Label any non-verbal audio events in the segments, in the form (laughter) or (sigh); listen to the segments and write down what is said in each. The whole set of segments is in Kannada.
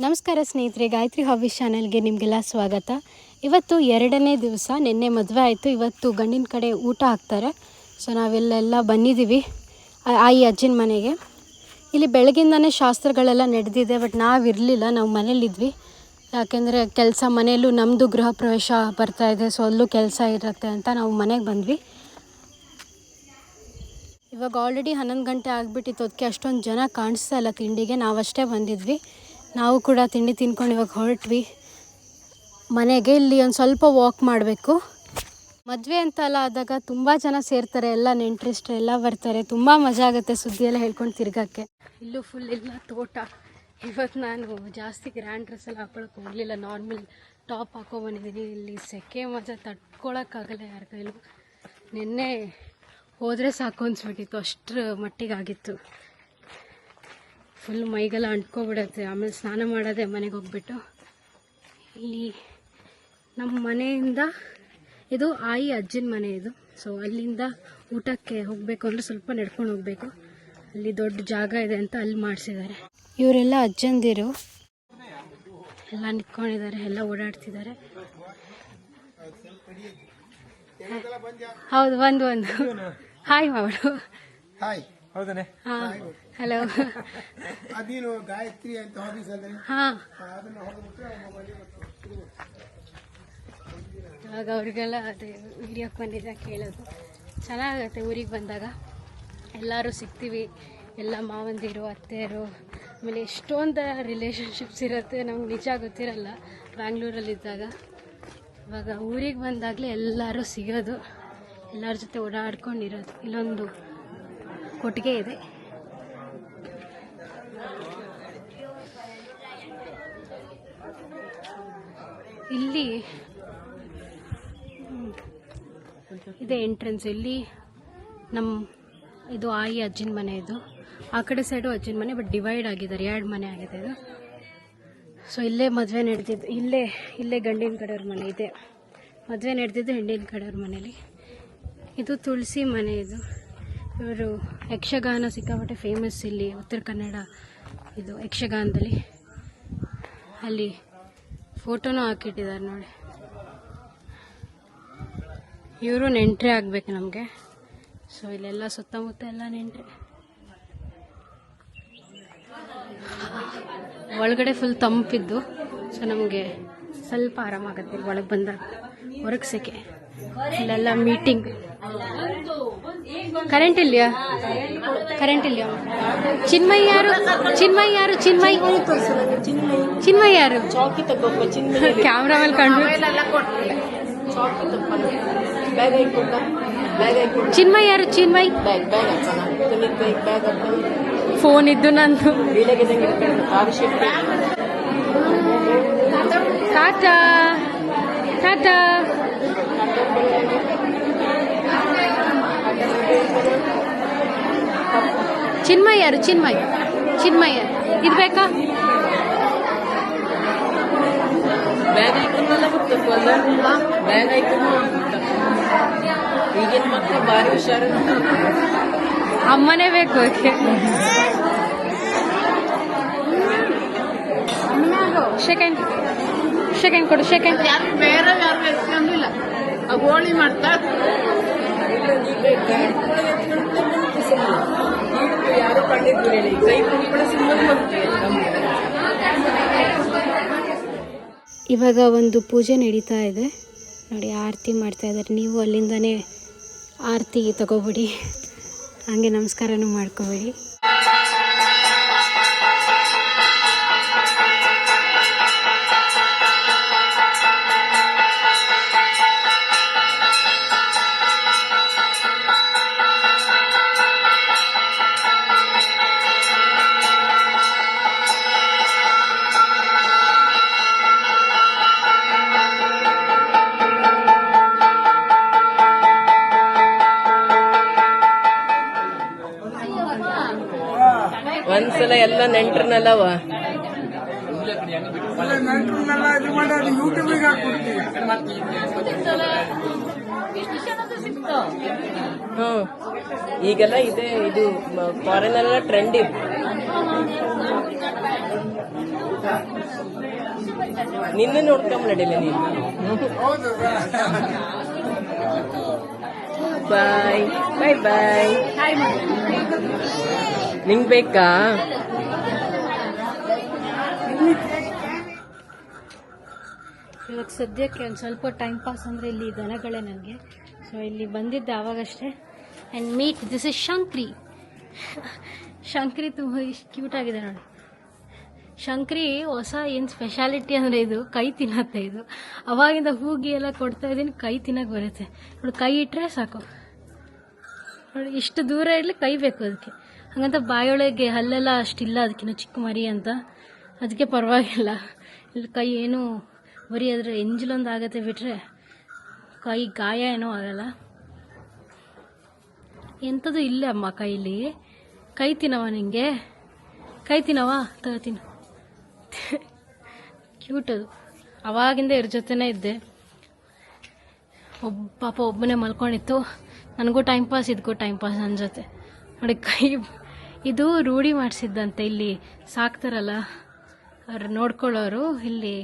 ನಮಸ್ಕಾರ ಸ್ನೇಹಿತರೆ, ಗಾಯತ್ರಿ ಹಾಬೀಸ್ ಚಾನೆಲ್ಗೆ ನಿಮಗೆಲ್ಲ ಸ್ವಾಗತ. ಇವತ್ತು ಎರಡನೇ ದಿವಸ, ನಿನ್ನೆ ಮದುವೆ ಆಯಿತು. ಇವತ್ತು ಗಂಡಿನ ಕಡೆ ಊಟ ಹಾಕ್ತಾರೆ. ಸೊ ನಾವೆಲ್ಲೆಲ್ಲ ಬಂದಿದ್ದೀವಿ, ಆ- ಆಯಿ ಅಜ್ಜಿನ ಮನೆಗೆ. ಇಲ್ಲಿ ಬೆಳಗಿಂದನೇ ಶಾಸ್ತ್ರಗಳೆಲ್ಲ ನಡೆದಿದೆ, ಬಟ್ ನಾವಿರಲಿಲ್ಲ ನಾವು ಮನೇಲಿದ್ವಿ ಯಾಕೆಂದರೆ ಕೆಲಸ ಮನೆಯಲ್ಲೂ ನಮ್ಮದು ಗೃಹ ಪ್ರವೇಶ ಬರ್ತಾ ಇದೆ. ಸೊ ಅಲ್ಲೂ ಕೆಲಸ ಇರುತ್ತೆ ಅಂತ ನಾವು ಮನೆಗೆ ಬಂದ್ವಿ. ಇವಾಗ ಆಲ್ರೆಡಿ ಹನ್ನೊಂದು ಗಂಟೆ ಆಗಿಬಿಟ್ಟಿತ್ತು. ಅದಕ್ಕೆ ಅಷ್ಟೊಂದು ಜನ ಕಾಣಿಸ್ತಾ ಇಲ್ಲ. ತಿಂಡಿಗೆ ನಾವಷ್ಟೇ ಬಂದಿದ್ವಿ. ನಾವು ಕೂಡ ತಿಂಡಿ ತಿನ್ಕೊಂಡು ಇವಾಗ ಹೊರಟ್ವಿ. ಮನೆಗೆ ಇಲ್ಲಿ ಒಂದು ಸ್ವಲ್ಪ ವಾಕ್ ಮಾಡಬೇಕು. ಮದುವೆ ಅಂತ ಎಲ್ಲ ಆದಾಗ ತುಂಬ ಜನ ಸೇರ್ತಾರೆ, ಎಲ್ಲ ನೆಂಟ್ರಿಸ್ಟ್ರು ಎಲ್ಲ ಬರ್ತಾರೆ, ತುಂಬ ಮಜಾ ಆಗುತ್ತೆ ಸುದ್ದಿ ಎಲ್ಲ ಹೇಳ್ಕೊಂಡು ತಿರ್ಗಕ್ಕೆ. ಇಲ್ಲೂ ಫುಲ್ ಎಲ್ಲ ತೋಟ. ಇವತ್ತು ನಾನು ಜಾಸ್ತಿ ಗ್ರ್ಯಾಂಡ್ ಡ್ರೆಸ್ ಎಲ್ಲ ಹಾಕೊಳಕ್ಕೆ ಹೋಗಲಿಲ್ಲ ನಾರ್ಮಲ್ ಟಾಪ್ ಹಾಕೊಬಂದಿದ್ದೀನಿ ಇಲ್ಲಿ ಸೆಕೆ ಮಜಾ ತಡ್ಕೊಳಕ್ಕಾಗಲ್ಲ ಯಾರ ಕೈಲೂ ನಿನ್ನೆ ಹೋದರೆ ಸಾಕು ಅನ್ಸ್ಬಿಟ್ಟಿತ್ತು, ಅಷ್ಟರ ಮಟ್ಟಿಗಾಗಿತ್ತು. ಫುಲ್ ಮೈಗೆಲ್ಲ ಅಂಟ್ಕೊಬಿಡತ್ತೆ. ಆಮೇಲೆ ಸ್ನಾನ ಮಾಡೋದೆ ಮನೆಗೆ ಹೋಗ್ಬಿಟ್ಟು ಇಲ್ಲಿ ನಮ್ಮ ಮನೆಯಿಂದ ಇದು ಆಯಿ ಅಜ್ಜನ ಮನೆ ಇದು. ಸೊ ಅಲ್ಲಿಂದ ಊಟಕ್ಕೆ ಹೋಗಬೇಕು ಅಂದರೆ ಸ್ವಲ್ಪ ನಡ್ಕೊಂಡು ಹೋಗಬೇಕು. ಅಲ್ಲಿ ದೊಡ್ಡ ಜಾಗ ಇದೆ ಅಂತ ಅಲ್ಲಿ ಮಾಡಿಸಿದ್ದಾರೆ. ಇವರೆಲ್ಲ ಅಜ್ಜಂದಿರು. ಎಲ್ಲ ನಿಂತ್ಕೊಂಡಿದ್ದಾರೆ ಎಲ್ಲ ಓಡಾಡ್ತಿದ್ದಾರೆ. ಹೌದು ಒಂದು ಒಂದು ಹಾಯ್ ಮಾಡು ಹಾಯ್ ಹೌದನೆ? ಹಾಂ ಹಲೋ. ಅದೇನು ಗಾಯತ್ರಿ ಅಂತ ಹಾಬೀಸ್ ಅಂದ್ರೆ ಹಾಂ. ಅದನ್ನ ಹೊರಬಿಟ್ರೆ ಇವಾಗ ಅವ್ರಿಗೆಲ್ಲ ಅದೇ ವಿಡಿಯೋಕ್ಕೆ ಬಂದಿದ್ದ ಕೇಳೋದು. ಚೆನ್ನಾಗತ್ತೆ ಊರಿಗೆ ಬಂದಾಗ. ಎಲ್ಲರೂ ಸಿಗ್ತೀವಿ. ಎಲ್ಲ ಮಾವಂದಿರು ಅತ್ತೆಯರು. ಆಮೇಲೆ ಎಷ್ಟೊಂದು ರಿಲೇಷನ್ಶಿಪ್ಸ್ ಇರುತ್ತೆ ನಮ್ಗೆ ನಿಜ ಗೊತ್ತಿರಲ್ಲ. ಬ್ಯಾಂಗ್ಳೂರಲ್ಲಿದ್ದಾಗ. ಇವಾಗ ಊರಿಗೆ ಬಂದಾಗಲೇ ಎಲ್ಲರೂ ಸಿಗೋದು. ಎಲ್ಲರ ಜೊತೆ ಓಡಾಡ್ಕೊಂಡಿರೋದು. ಇಲ್ಲೊಂದು ಕೊಟ್ಟಿಗೆ ಇದೆ. ಇಲ್ಲಿ ಇದೆ ಎಂಟ್ರೆನ್ಸ್ ಇಲ್ಲಿ ನಮ್ಮ ಇದು ಆಯಿ ಅಜ್ಜಿನ ಮನೆ ಇದು. ಆ ಕಡೆ ಸೈಡು ಅಜ್ಜಿನ ಮನೆ ಬಟ್ ಡಿವೈಡ್ ಆಗಿದ್ದಾರೆ. ಎರಡು ಮನೆ ಆಗಿದೆ ಇದು. ಸೊ ಇಲ್ಲೇ ಮದುವೆ ನಡೆದಿದ್ದು ಇಲ್ಲೇ ಇಲ್ಲೇ ಗಂಡಿನ ಕಡೆಯವ್ರ ಮನೆ ಇದೆ. ಮದುವೆ ನಡೆದಿದ್ದು ಹೆಂಡಿನ ಕಡೆಯವ್ರ ಮನೇಲಿ. ಇದು ತುಳಸಿ ಮನೆ ಇದು. ಇವರು ಯಕ್ಷಗಾನ ಸಿಕ್ಕಾಪಟ್ಟೆ ಫೇಮಸ್ ಇಲ್ಲಿ ಉತ್ತರ ಕನ್ನಡ ಇದು ಯಕ್ಷಗಾನದಲ್ಲಿ. ಅಲ್ಲಿ ಫೋಟೋನೂ ಹಾಕಿಟ್ಟಿದ್ದಾರೆ ನೋಡಿ. ಇವರು ನೆಂಟ್ರೆ ಆಗಬೇಕು ನಮಗೆ. ಸೊ ಇಲ್ಲೆಲ್ಲ ಸುತ್ತಮುತ್ತ ಎಲ್ಲ ನೆಂಟ್ರೆ. ಒಳಗಡೆ ಫುಲ್ ತಂಪಿದ್ದು. ಸೊ ನಮಗೆ ಸ್ವಲ್ಪ ಆರಾಮಾಗತ್ತೆ ಒಳಗೆ ಬಂದಾಗ. ಹೊರಗೆ ಸೆಕೆ ಇಲ್ಲೆಲ್ಲ ಮೀಟಿಂಗ್ ಕರೆಂಟ್ ಇಲ್ಯಾ ಕರೆಂಟ್ ಇಲ್ಯಾ ಚಿನ್ಮಯ್ ಯಾರು? ಚಿನ್ಮಯ್ ಯಾರು? ಚಿನ್ಮಯ್? ಚಿನ್ಮಯ್ ಯಾರು? ಕ್ಯಾಮ್ರಾ ಮೇಲೆ ಕಂಡು. ಚಿನ್ಮಯ್ ಯಾರು? ಚಿನ್ಮಯ್? ಫೋನ್ ಇದ್ದು ನಂದು. ಟಾಟಾ ಟಾಟಾ ಚಿನ್ಮಯ್ ಯಾರು ಚಿನ್ಮಯ್ ಚಿನ್ಮಯ್ ಇದು ಬೇಕಾ? ಈಗಿನ ಮಕ್ಕಳು ಭಾರಿ ಹುಷಾರು ಅಮ್ಮನೇ ಬೇಕು ಓಕೆ ಸೆಕೆಂಡ್ ಸೆಕೆಂಡ್ ಕೊಡು ಸೆಕೆಂಡ್ ಯಾರು ಬೇರೆ ಯಾರು ಎತ್ಕೊಂಡಿಲ್ಲ ಇವಾಗ ಒಂದು ಪೂಜೆ ನಡೀತಾ ಇದೆ. ನೋಡಿ, ಆರತಿ ಮಾಡ್ತಾ ಇದ್ದಾರೆ. ನೀವು ಅಲ್ಲಿಂದನೇ ಆರತಿ ತಗೋಬಿಡಿ. ಹಾಗೆ ನಮಸ್ಕಾರನೂ ಮಾಡ್ಕೋಬೇಡಿ. ಎಲ್ಲ ನೆಂಟ್ರನ್ನೆಲ್ಲ ಈಗೆಲ್ಲ ಇದೆ, ಇದು ಫಾರಿನ್ ಎಲ್ಲ ಟ್ರೆಂಡ್ ಇದೆ. ನಿನ್ನ ನಡೀಲಿ ನೀನು? ಬಾಯ್ ಬಾಯ್ ಬಾಯ್ ನಿಂಗ್ ಬೇಕಾ? ಇವಾಗ ಸದ್ಯಕ್ಕೆ ಒಂದು ಸ್ವಲ್ಪ ಟೈಮ್ ಪಾಸ್ ಅಂದರೆ ಇಲ್ಲಿ ದನಗಳೇ ನನಗೆ ಸೊ ಇಲ್ಲಿ ಬಂದಿದ್ದೆ ಆವಾಗಷ್ಟೇ. And meet this is Shankri Shankri ತುಂಬ ಇಷ್ಟು ಕ್ಯೂಟ್ ಆಗಿದೆ ನೋಡಿ. ಶಂಕ್ರಿ ಹೊಸ ಏನು ಸ್ಪೆಷಾಲಿಟಿ ಅಂದರೆ ಇದು, ಕೈ ತಿನ್ನತ್ತೆ ಇದು. ಅವಾಗಿಂದ ಹೂಗಿ ಎಲ್ಲ ಕೊಡ್ತಾ ಇದ್ದೀನಿ, ಕೈ ತಿನ್ನೋಕೆ ಬರುತ್ತೆ. ನೋಡಿ, ಕೈ ಇಟ್ಟರೆ ಸಾಕು. ನೋಡಿ, ಇಷ್ಟು ದೂರ ಇರಲಿ ಕೈ ಬೇಕು ಅದಕ್ಕೆ. ಹಾಗಂತ ಬಾಯೊಳಗೆ ಹಲ್ಲೆಲ್ಲ ಅಷ್ಟಿಲ್ಲ ಅದಕ್ಕಿಂತ ಚಿಕ್ಕ ಮರಿ ಅಂತ. ಅದಕ್ಕೆ ಪರವಾಗಿಲ್ಲ. ಇಲ್ಲಿ ಕೈ ಏನು ಬರೀ ಆದರೆ ಎಂಜಲೊಂದು ಆಗತ್ತೆ ಬಿಟ್ಟರೆ ಕೈ ಗಾಯ ಏನೂ ಆಗಲ್ಲ. ಎಂಥದ್ದು ಇಲ್ಲ ಅಮ್ಮ ಕೈಲಿ. ಕೈ ತಿನ್ನವ ನಿಂಗೆ? ಕೈ ತಿನ್ನವ ತಗೋತೀನಿ ಕ್ಯೂಟ್ ಅದು. ಅವಾಗಿಂದ ಇವ್ರ ಜೊತೆನೇ ಇದ್ದೆ. ಒಬ್ಬ ಪಾಪ ಒಬ್ಬನೇ ಮಲ್ಕೊಂಡಿತ್ತು. ನನಗೂ ಟೈಮ್ ಪಾಸ್ ಇದಕ್ಕೂ ಟೈಮ್ ಪಾಸ್ ನನ್ನ ಜೊತೆ. ನೋಡಿ ಕೈ ಇದು ರೂಢಿ ಮಾಡಿಸಿದ್ದಂತೆ ಇಲ್ಲಿ. ಸಾಕ್ತಾರಲ್ಲ. ಅವ್ರು ನೋಡ್ಕೊಳ್ಳೋರು ಇಲ್ಲಿ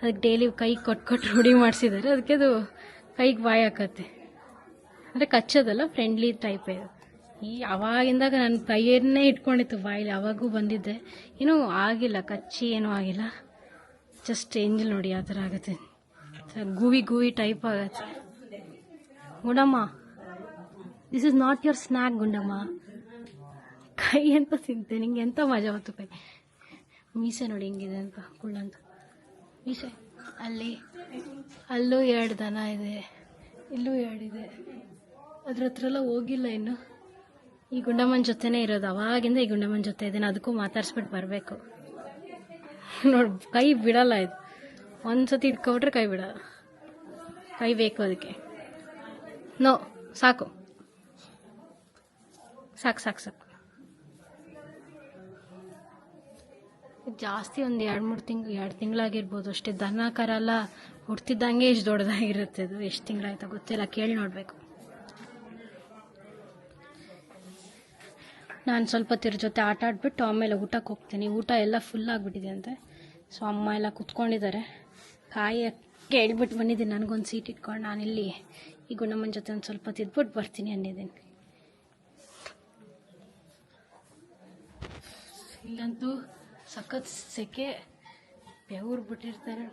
ಅದಕ್ಕೆ ಡೈಲಿ ಕೈ ಕೊಟ್ಟು ಕೊಟ್ಟು ರೂಢಿ ಮಾಡಿಸಿದ್ದಾರೆ ಅದಕ್ಕೆ ಅದು ಕೈಗೆ ಬಾಯಿ ಹಾಕತ್ತೆ. ಅಂದರೆ ಕಚ್ಚೋದಲ್ಲ ಫ್ರೆಂಡ್ಲಿ ಟೈಪ್ ಈ ಅವಾಗಿಂದಾಗ ನನ್ನ ಕೈಯನ್ನೇ ಇಟ್ಕೊಂಡಿತ್ತು ಬಾಯಲ್ಲಿ, ಅವಾಗೂ ಬಂದಿದ್ದೆ. ಏನೂ ಆಗಿಲ್ಲ, ಕಚ್ಚಿ ಏನೂ ಆಗಿಲ್ಲ. ಜಸ್ಟ್ ಏಂಜಲ್ ನೋಡಿ ಯಾವ ಥರ ಆಗುತ್ತೆ. ಗೂವಿ ಗೂವಿ ಟೈಪ್ ಆಗತ್ತೆ. Gundamma this is not your snack Gundamma. ಕೈ ಅಂತ ತಿಂತೆ, ನಿಂಗೆ ಎಂತ ಮಜಾ ಬಂತು ಕೈ? ಮೀಸೆ ನೋಡಿ ಹಿಂಗಿದೆ ಅಂತ ಕುಳ್ಳಂತ ಮೀಸೆ, ಅಲ್ಲಿ, ಅಲ್ಲೂ ಎರಡು ದನ ಇದೆ, ಇಲ್ಲೂ ಎರಡಿದೆ ಅದ್ರ ಹತ್ರ ಎಲ್ಲ ಹೋಗಿಲ್ಲ ಇನ್ನು. ಈ ಗುಂಡಮ್ಮನ ಜೊತೆನೇ ಇರೋದು, ಅವಾಗಿಂದ ಈ ಗುಂಡಮ್ಮನ ಜೊತೆ ಇದ್ದೇನೆ, ಅದಕ್ಕೂ ಮಾತಾಡ್ಸ್ಬಿಟ್ಟು ಬರಬೇಕು. ನೋಡಿ, ಕೈ ಬಿಡಲ್ಲ ಇದು. ಒಂದು ಸತಿ ಇಟ್ಕೊಬಿಟ್ರೆ ಕೈ ಬಿಡಲ್ಲ ಕೈ ಬೇಕು ಅದಕ್ಕೆ. ನೋ, ಸಾಕು. ಸಾಕು ಸಾಕು ಸಾಕು. ಜಾಸ್ತಿ ಒಂದು ಎರಡು ಮೂರು ತಿಂಗಳು ಎರಡು ತಿಂಗಳಾಗಿರ್ಬೋದು ಅಷ್ಟೇ. ದನ ಕರ ಎಲ್ಲ ಹುಡ್ತಿದ್ದಂಗೆ ಇಷ್ಟು ದೊಡ್ಡದಾಗಿರುತ್ತೆ ಅದು. ಎಷ್ಟು ತಿಂಗಳಾಯ್ತಾ ಗೊತ್ತಿಲ್ಲ. ಕೇಳಿ ನೋಡಬೇಕು. ನಾನು ಸ್ವಲ್ಪ ತಿರ್ ಜೊತೆ ಆಟ ಆಡ್ಬಿಟ್ಟು ಆಮೇಲೆ ಊಟಕ್ಕೆ ಹೋಗ್ತೀನಿ. ಊಟ ಎಲ್ಲ ಫುಲ್ ಆಗಿಬಿಟ್ಟಿದೆ ಅಂತೆ. ಸೊ, ಅಮ್ಮ ಎಲ್ಲ ಕುತ್ಕೊಂಡಿದ್ದಾರೆ. ಕಾಯಿ ಕೇಳ್ಬಿಟ್ಟು ಬಂದಿದ್ದೀನಿ. ನನಗೊಂದು ಸೀಟ್ ಇಟ್ಕೊಂಡು ಇಲ್ಲಿ ಈ ಗುಣಮ್ಮನ ಜೊತೆ ಒಂದು ಸ್ವಲ್ಪ ತಿದ್ಬಿಟ್ಟು ಬರ್ತೀನಿ ಅಂದಿದ್ದೀನಿ. ಇಲ್ಲಂತೂ ಸಖತ್ ಸೆಕೆ ಬೆವರು ಬಿಟ್ಟಿರ್ತಾರೆ.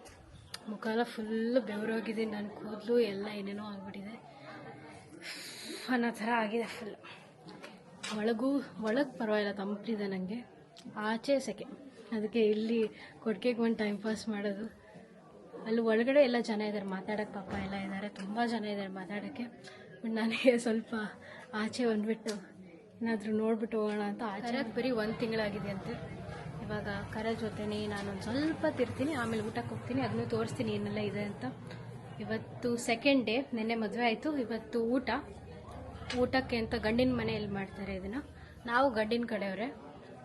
ಮುಖ ಎಲ್ಲ ಫುಲ್ ಬೆವರೋಗಿದೆ ನನ್ನ ಕೂದಲು ಎಲ್ಲ ಏನೇನೋ ಆಗಿಬಿಟ್ಟಿದೆ. ಅನ್ನೋ ಥರ ಆಗಿದೆ ಫುಲ್ ಒಳಗೂ, ಒಳಗೆ ಪರವಾಗಿಲ್ಲ, ತಂಪಿದೆ ನನಗೆ ಆಚೆ ಸೆಕೆ. ಅದಕ್ಕೆ ಇಲ್ಲಿ ಕೊಡ್ಕೆಗೆ ಒಂದು ಟೈಮ್ ಪಾಸ್ ಮಾಡೋದು. ಅಲ್ಲಿ ಒಳಗಡೆ ಎಲ್ಲ ಜನ ಇದ್ದಾರೆ ಮಾತಾಡೋಕ್ಕೆ ಪಾಪ ಎಲ್ಲ ಇದ್ದಾರೆ ತುಂಬ ಜನ ಇದ್ದಾರೆ ಮಾತಾಡೋಕ್ಕೆ. ಬಟ್ ನನಗೆ (laughs) ಸ್ವಲ್ಪ ಆಚೆ ಬಂದುಬಿಟ್ಟು ಏನಾದರೂ ನೋಡ್ಬಿಟ್ಟು ಹೋಗೋಣ ಅಂತ ಆಚೆ. ಬರೀ ಒಂದು ತಿಂಗಳಾಗಿದೆ ಅಂತೆ. ಇವಾಗ ಕರ ಜೊತೆನೇ ನಾನೊಂದು ಸ್ವಲ್ಪ ತಿರ್ತೀನಿ ಆಮೇಲೆ ಊಟಕ್ಕೆ ಹೋಗ್ತೀನಿ ಅದನ್ನು ತೋರಿಸ್ತೀನಿ ಏನೆಲ್ಲ ಇದೆ ಅಂತ. ಇವತ್ತು ಸೆಕೆಂಡ್ ಡೇ ನಿನ್ನೆ ಮದುವೆ ಆಯಿತು. ಇವತ್ತು ಊಟ. ಊಟಕ್ಕೆ ಅಂತ ಗಂಡಿನ ಮನೆಯಲ್ಲಿ ಮಾಡ್ತಾರೆ ಇದನ್ನು. ನಾವು ಗಂಡಿನ ಕಡೆಯವರೇ.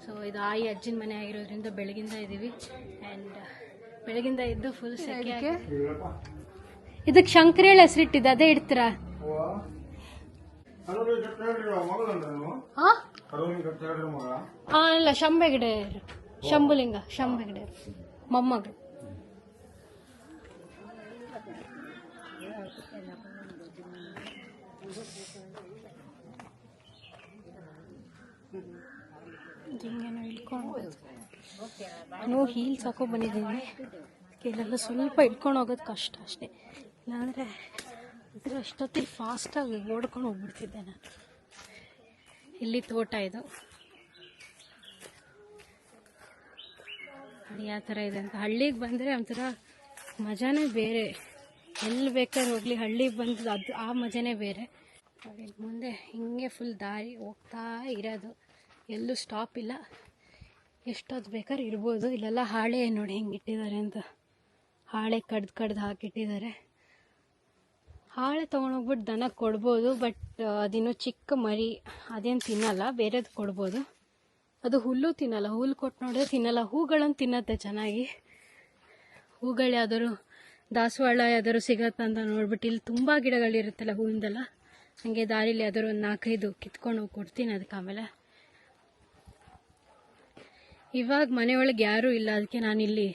ಸೊ ಇದು ಆಯಿ ಅಜ್ಜಿನ ಮನೆ ಆಗಿರೋದ್ರಿಂದ ಬೆಳಗಿಂದ ಇದ್ದೀವಿ ಆ್ಯಂಡ್ ಬೆಳಗಿಂದ ಇದ್ದು ಫುಲ್ ಸೆಕೆ ಇದಕ್ಕೆ ಶಂಕರೇಳ್ ಹೆಸರಿಟ್ಟಿದ್ದೆ ಅದೇ ಇಡ್ತೀರಾ? ಹಾಂ ಹಾಂ ಇಲ್ಲ ಶಂಬೆಗಿಡೆ ಶಂಭುಲಿಂಗ ಶಂಬೆಗಿಡೆ ಮೊಮ್ಮಗಳು ಹಿಂಗೇನೋ ಇಟ್ಕೊಂಡು ನೋ ಹೀಲ್ಸ್ ಹಾಕೋ ಬಂದಿದ್ದೀನಿ. ಇಲ್ಲೆಲ್ಲ ಸ್ವಲ್ಪ ಇಟ್ಕೊಂಡು ಹೋಗೋದು ಕಷ್ಟ ಅಷ್ಟೇ. ಇಲ್ಲಾಂದರೆ ಇದ್ರ ಅಷ್ಟೊತ್ತಿಗೆ ಫಾಸ್ಟಾಗಿ ಓಡ್ಕೊಂಡು ಹೋಗ್ಬಿಡ್ತಿದ್ದೆ ನಾನು. ಇಲ್ಲಿ ತೋಟ ಇದು? ನೋಡಿ ಯಾವ ಥರ ಇದೆ ಅಂತ. ಹಳ್ಳಿಗೆ ಬಂದರೆ ಒಂಥರ ಮಜಾನೇ ಬೇರೆ. ಎಲ್ಲಿ ಬೇಕಾದ್ರೆ ಹೋಗಲಿ, ಹಳ್ಳಿಗೆ ಬಂದು ಅದು ಆ ಮಜಾನೇ ಬೇರೆ. ಮುಂದೆ ಹಿಂಗೆ ಫುಲ್ ದಾರಿ ಹೋಗ್ತಾ ಇರೋದು. ಎಲ್ಲೂ ಸ್ಟಾಪ್ ಇಲ್ಲ. ಎಷ್ಟೊತ್ತು ಬೇಕಾದ್ರೆ ಇರ್ಬೋದು. ಇಲ್ಲೆಲ್ಲ ಹಾಳೆ ನೋಡಿ ಹೆಂಗೆ ಇಟ್ಟಿದ್ದಾರೆ ಅಂತ. ಹಾಳೆ ಕಡ್ದು ಕಡ್ದು ಹಾಕಿಟ್ಟಿದ್ದಾರೆ ಹಾಳೆ ತೊಗೊಂಡೋಗ್ಬಿಟ್ಟು ದನ ಕೊಡ್ಬೋದು, ಬಟ್ ಅದಿನ್ನೂ ಚಿಕ್ಕ ಮರಿ, ಅದೇನು ತಿನ್ನಲ್ಲ, ಬೇರೆದು ಕೊಡ್ಬೋದು. ಅದು ಹುಲ್ಲು ತಿನ್ನಲ್ಲ ಹುಲ್ಲು ಕೊಟ್ಟು ನೋಡಿದ್ರೆ ತಿನ್ನಲ್ಲ. ಹೂಗಳನ್ನು ತಿನ್ನತ್ತೆ ಚೆನ್ನಾಗಿ. ಹೂಗಳು ಯಾವ್ದಾದ್ರು ದಾಸವಾಳ ಯಾವ್ದಾದ್ರು ಸಿಗತ್ತಂತ ನೋಡ್ಬಿಟ್ಟು ಇಲ್ಲಿ ತುಂಬ ಗಿಡಗಳಿರುತ್ತಲ್ಲ ಹೂವಿಂದೆಲ್ಲ. ಹಾಗೆ ದಾರಿಲಿ ಯಾವ್ದಾದ್ರು ಒಂದು ನಾಲ್ಕೈದು ಕಿತ್ಕೊಂಡು ಹೋಗಿ ಕೊಡ್ತೀನಿ ಅದಕ್ಕೆ ಆಮೇಲೆ. ಇವಾಗ ಮನೆಯೊಳಗೆ ಯಾರೂ ಇಲ್ಲ, ಅದಕ್ಕೆ ನಾನಿಲ್ಲಿ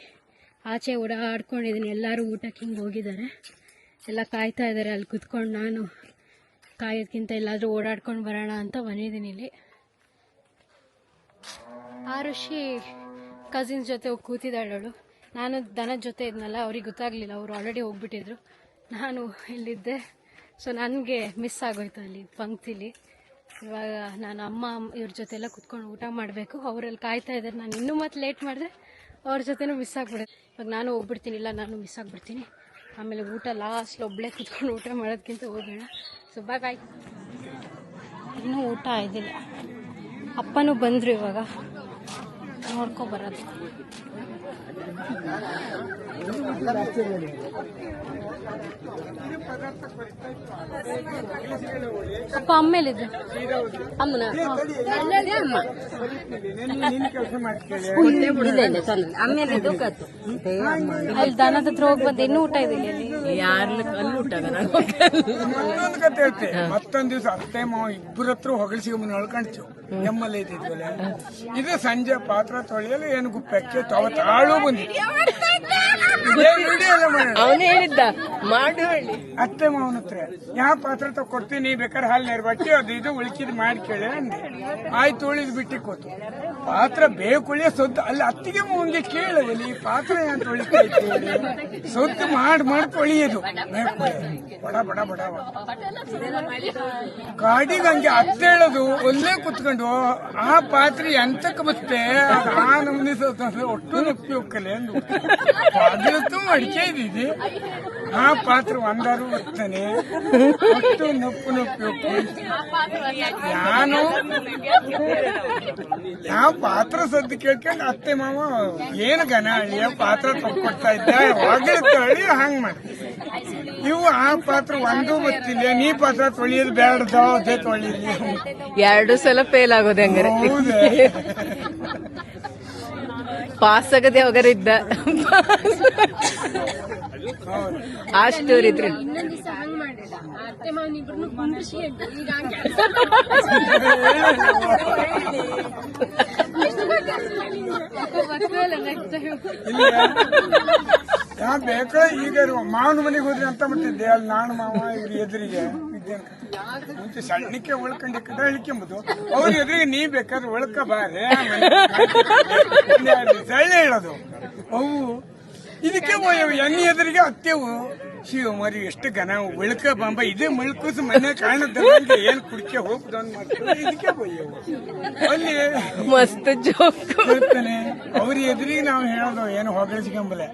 ಆಚೆ ಓಡಾಡ್ಕೊಂಡಿದ್ದೀನಿ ಎಲ್ಲರೂ ಊಟಕ್ಕೆ ಹಿಂಗೆ ಹೋಗಿದ್ದಾರೆ. ಎಲ್ಲ ಕಾಯ್ತಾ ಇದ್ದಾರೆ ಅಲ್ಲಿ ಕುತ್ಕೊಂಡು ನಾನು ಕಾಯೋದಕ್ಕಿಂತ ಎಲ್ಲಾದರೂ ಓಡಾಡ್ಕೊಂಡು ಬರೋಣ ಅಂತ ಬಂದಿದ್ದೀನಿ ಇಲ್ಲಿ. ಆ ಋಷಿ ಕಸಿನ್ಸ್ ಜೊತೆ ಹೋಗಿ ಕೂತಿದ್ದಾಳೆ ನಾನು ದನದ ಜೊತೆ ಇದ್ನಲ್ಲ, ಅವ್ರಿಗೆ ಗೊತ್ತಾಗಲಿಲ್ಲ. ಅವರು ಆಲ್ರೆಡಿ ಹೋಗ್ಬಿಟ್ಟಿದ್ರು. ನಾನು ಇಲ್ಲಿದ್ದೆ. ಸೊ ನನಗೆ ಮಿಸ್ ಆಗೋಯ್ತು ಅಲ್ಲಿ, ಪಂಕ್ತಿಲಿ. ಇವಾಗ ನಾನು ಅಮ್ಮ, ಇವ್ರ ಜೊತೆ ಎಲ್ಲ ಕುತ್ಕೊಂಡು ಊಟ ಮಾಡಬೇಕು. ಅವರಲ್ಲಿ ಕಾಯ್ತಾ ಇದ್ದಾರೆ. ನಾನು ಇನ್ನೂ ಮತ್ತೆ ಲೇಟ್ ಮಾಡಿದ್ರೆ ಅವ್ರ ಜೊತೆನೂ ಮಿಸ್ ಆಗ್ಬಿಡುತ್ತೆ. ಇವಾಗ ನಾನು ಹೋಗ್ಬಿಡ್ತೀನಿ, ಇಲ್ಲ ನಾನು ಮಿಸ್ ಆಗಿಬಿಡ್ತೀನಿ. ಆಮೇಲೆ ಊಟ ಲಾಸ್ಟ್ ಒಬ್ಬಳೇ ಕುತ್ಕೊಂಡು ಊಟ ಮಾಡೋದಕ್ಕಿಂತ ಹೋಗೋಣ. ಸೊ ಬಾಯ್ ಬಾಯ್ ಇನ್ನೂ ಊಟ ಆಯ್ದಿಲ್ಲ ಅಪ್ಪನೂ ಬಂದರು ಇವಾಗ. ನೋಡ್ಕೊ ಬರೋದು. ಅಪ್ಪ ಅಮ್ಮೇಲಿದ್ದು ಅಮ್ಮನ? ಕತ್ತು ಅಲ್ಲಿ ದನದ ಹತ್ರ ಹೋಗಿ ಬಂದು ಇನ್ನೂ ಊಟ ಇದಿಲ್ಲ ಅಲ್ಲಿ. ಊಟ ಕಲ್ಲು ಹೇಳ್ತೆ. ಮತ್ತೊಂದ್ ದಿವಸ ಅತ್ತೆ ಮಾವ ಇಬ್ಬರ ಹತ್ರ ಹೊಗಳಿಸಿಕೊಂಬಂದು ನಳ್ಕೊಂಡ್ತು ಎಮ್ಮಲ್ಲಿ ಇದ್ದಿದ್ವಲ್ಲ. ಇದು ಸಂಜೆ ಪಾತ್ರ ತೊಳೆಯಲು ಏನು ಗುಪ್ಪಕ್ಕೆ ತವ ತಾಳು ಬಂದಿತ್ತು. ಅವನೇ ಹೇಳಿದ್ದ ಮಾಡು ಅತ್ತೆ ಮಾವನ ಹತ್ರ ಯಾವ ಪಾತ್ರ ತಗೊಡ್ತೀನಿ ಬೇಕಾದ್ರೆ ಹಾಲು ನೆರಬಾಕಿ ಅದು ಇದು ಉಳಿಕಿದ್ ಮಾಡಿ ಕೇಳಿ ಅಂದೆ. ಆಯ್ತು ಉಳಿದ್ ಬಿಟ್ಟಿ ಕೂತು ಪಾತ್ರ ಬೇಕುಳಿಯ ಸೊದ್ದು ಅಲ್ಲಿ ಅತ್ತಿಗೆ ಮುಂದೆ ಕೇಳವಲ್ಲಿ ಪಾತ್ರ ಏನ್ ತೊಳಿತೈತೆ ಸೊದ್ದು ಮಾಡಿ ಮಾಡಿ ಬಡ ಬಡ ಬಡ ಕಾಡಿಗೆ ಹಂಗೆ ಅತ್ತೆ ಹೇಳೋದು ಒಲ್ಲೇ ಕುತ್ಕೊಂಡು, ಆ ಪಾತ್ರೆ ಎಂತಕ್ಕೆ ಮತ್ತೆ ಆ ಸೊತ್ತು ಒಟ್ಟು ನಪ್ಪಿ ಹೋಗ್ಕಲೆ ಅಂದು ಅಡಿಕೆ ಇದ್ದಿದೆ ಆ ಪಾತ್ರ ಒಂದಾರು ಬರ್ತಾನೆ ಒಟ್ಟು ನೊಪ್ಪು ನೊಪ್ಪಿ ನಾನು ಯಾವ ಪಾತ್ರ ಸದ್ದು ಕೇಳ್ಕೊಂಡು ಅತ್ತೆ ಮಾವ ಏನು ಗನ ಅಳಿಯ ಪಾತ್ರ ತಕ್ಕೊಡ್ತಾ ಇದ್ದೆ ಹೊಗಳಿರ್ತಳಿ ಹಂಗ್ ಮಾಡಿ. ಇವು ಆ ಪಾತ್ರ ಒಂದೂ ಗೊತ್ತಿಲ್ಲ. ನೀ ಪಾತ್ರ ತೊಳಿಯೋದು ಬೇಡದ ಅದೇ ತೊಳಿಲಿ. ಎರಡು ಸಲ ಫೇಲ್ ಆಗೋದೆ ಹಂಗಾರೆ. ಪಾಸ್ ಆಗದೆ ಹೋಗರ ಇದ್ದ. ಸ್ಟೋರಿ ಇದ್ರೆ ಯಾ ಬೇಕ? ಈಗ ಮಾವನ ಮನೆಗೆ ಹೋದ್ರಿ ಅಂತ ಮಾಡ್ತಿದ್ದೆ ಅಲ್ಲಿ ನಾನು ಮಾವ, ಇವ್ರ ಎದುರಿಗೆ ಮುಂಚೆ ಸಣ್ಣಕ್ಕೆ ಉಳ್ಕೊಂಡು ಕಡೆ ಇಳ್ಕೊಂಬುದು ಅವ್ರ ಎದುರಿಗೆ ನೀ ಬೇಕಾದ್ರೆ ಒಳ್ಕ ಬಾರೆ ಸಳ್ಳೆ ಹೇಳೋದು. ಅವು ಇದಕ್ಕೆ ಎಣ್ಣೆ ಎದುರಿಗೆ ಹತ್ತೆವು ಶಿವ ಮರಿ ಎಷ್ಟು ಘನ ಉಳ್ಕ ಬಾಂಬ ಇದೇ ಮಳ್ಕೂಸ್ ಮನೆ ಕಾಣದ ಏನ್ ಕುಡಿಕೆ ಹೋಗ್ತಾನೆ ಮಾಡ್ತಾರೆ. ಇದಕ್ಕೆ ಅಲ್ಲಿ ಮಸ್ತ್ ಅವ್ರ ಎದುರಿಗೆ ನಾವು ಹೇಳೋದು ಏನು ಹೊಗಳಿಸ್ಕೊಂಬಲ್ಲ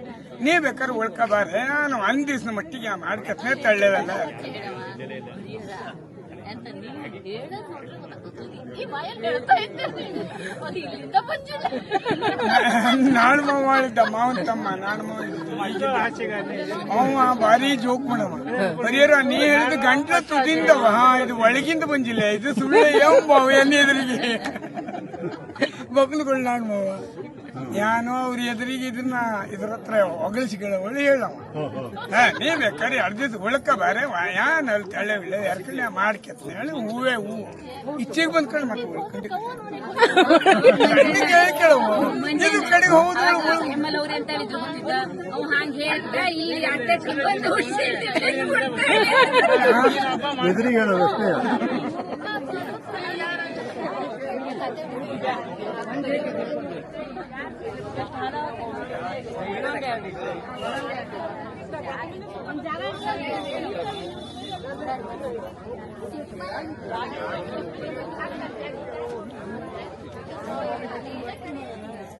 ನೀ ಬೇಕಾದ್ರೆ ಉಳ್ಕೋಬಾರ್ರೆ ನಾನು ಒಂದ್ ದಿವ್ಸ ಮಟ್ಟಿಗೆ ಮಾಡ್ಕತ್ನೆ ತಳ್ಳೆವೆಲ್ಲ ನಾಳು ಮಾವ ಮಾಡಿದ್ದ ಮಾವನ್ ತಮ್ಮ ಮಾವ ಅವ ಭಾರಿ ಜೋಕ್ ಮಾಡವ ಬರೀರ ನೀ ಹೇಳಿದ ಗಂಟ್ಲ ತುದಿಂದವ ಇದು ಒಳಗಿಂದ ಬಂದಿಲ್ಲ, ಇದು ಸುಳ್ಳು ಯಾವ ಎಣ್ಣೆ ಎದುರಿಗೆ? ಬಗ್ಲುಗಳು ನಾನು ಮಾವ. ಯಾನು ಅವ್ರ ಎದುರಿಗೆ ಇದನ್ನ ಇದ್ರ ಹತ್ರ ಹೊಗಳಿಸಿಕೊಳ್ಳ ಒಳ್ಳೆ ಹೇಳವ. ಹಾ ನೀ ಬೇಕಾದ್ರೆ ಅರ್ಧಿದ್ ಉಳ್ಕ ಬಾರೆ ಯಾನ್ ಅಲ್ಲಿ ತಳ್ಳೆ ವಿಳ್ಳೆ ಎರ್ಕಳ್ಳಿ ಮಾಡ್ಕೆತ್ ಹೇಳಿ ಹೂವೇ ಹೂವು. ಇಚ್ಚಿಗೆ ಬಂದ್ಕೊಂಡು ಮತ್ತೆ ಉಳ್ಕೊಂಡು ಕೇಳವು ಇದು ಕಡೆಗೆ ಇಲ್ಲಿ ಎದುರಿಗೆ ಹೇಳೋದು ಅಷ್ಟೇ. अठारह